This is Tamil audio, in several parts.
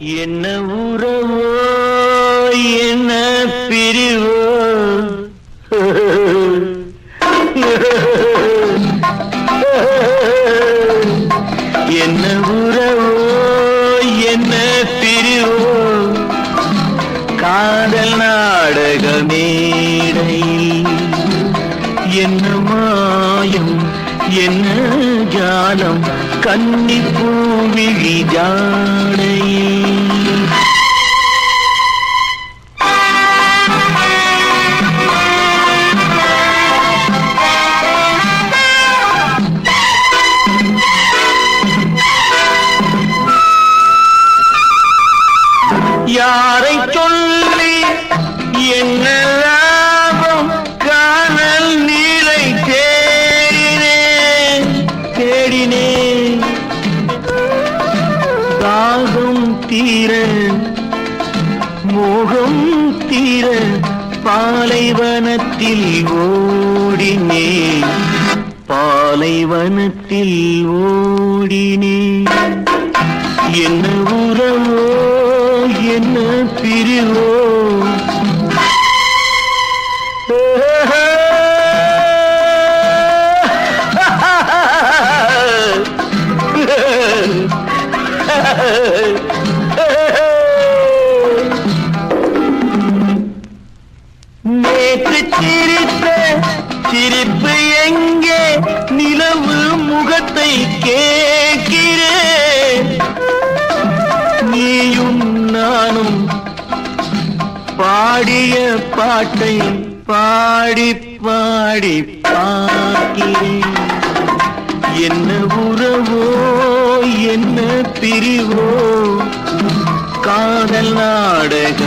என்ன உறவோ என்ன பிரிவோ? என்ன உறவோ என்ன பிரிவோ? காதல் நாடக மேடையில் என்ன மாயம் என்ன ஜாலம்? கன்னி பூவிழி ஜாடையில் யாரை சொல்லி என்ன லாபம்? காணல் நீரை தேடினேன் தேடினேன். தாகம் தீர மோகம் தீர பாலைவனத்தில் ஓடினேன். பாலைவனத்தில் ஓடினேன். என்ன உறவோ பிரிவோ நேற்று சிரித்த சிரிப்பு எங்கே? நிலவு முகத்தை கே பாடிய பாட்டை பாடி பாடி பார்க்கிறேன் என்ன உறவோ என்ன பிரிவோ காதல் நாடகமேடையில்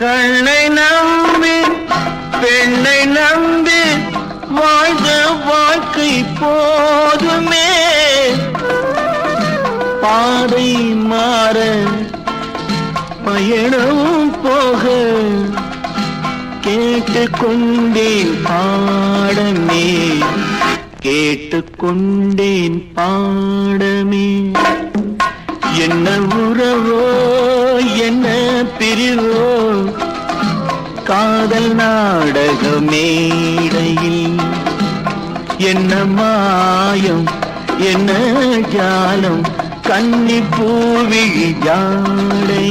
கண்ணை நம்பி பெண்ணை நம்பி வாழ்ந்த வாழ்க்கை போதுமே. பாதை மாற பயணம் போக கேட்டுக்கொண்டேன் பாடமே. கேட்டுக்கொண்டேன் பாடமே. என்ன உறவோ என்ன பிரிவோ காதல் நாடக மேடையில் என்ன மாயம் என்ன ஜாலம் கன்னி பூவி ஜாடை